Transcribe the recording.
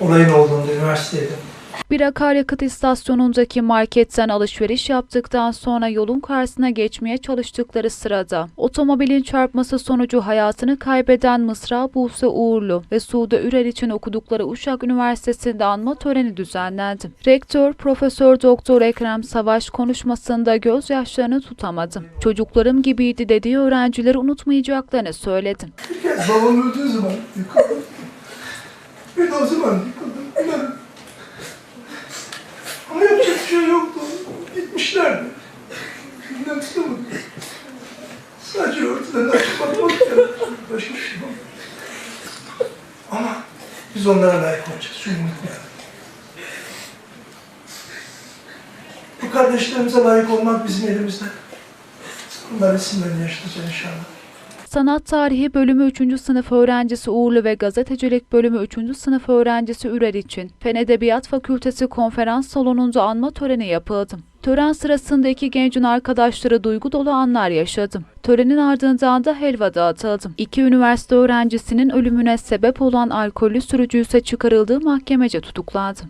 olayın olduğunda üniversiteydim. Bir akaryakıt istasyonundaki marketten alışveriş yaptıktan sonra yolun karşısına geçmeye çalıştıkları sırada otomobilin çarpması sonucu hayatını kaybeden Mısra Buse Uğurlu ve Sude Ürel için okudukları Uşak Üniversitesi'nde anma töreni düzenlendi. Rektör Profesör Doktor Ekrem Savaş konuşmasında gözyaşlarını tutamadı. Çocuklarım gibiydi dediği öğrencileri unutmayacaklarını söyledi. Bir kez babam öldüğü zaman zaman yıkıldım. İnanın. Ama yapacak bir şey yoktu. Gitmişlerdi. Bilmem istemedim. Sadece örtüden açıp bakmak. Başka bir şey. Ama biz onlara layık olacağız. Şunu unutmayalım. Bu kardeşlerimize layık olmak bizim elimizde. Bunlar isimlerini yaşatacağız inşallah. Sanat Tarihi bölümü 3. sınıf öğrencisi Uğurlu ve Gazetecilik bölümü 3. sınıf öğrencisi Ürel için Fen Edebiyat Fakültesi konferans salonunda anma töreni yapıldı. Tören sırasında iki gencin arkadaşları duygu dolu anlar yaşadı. Törenin ardından da helva dağıtıldı. İki üniversite öğrencisinin ölümüne sebep olan alkollü sürücü ise çıkarıldığı mahkemece tutuklandı.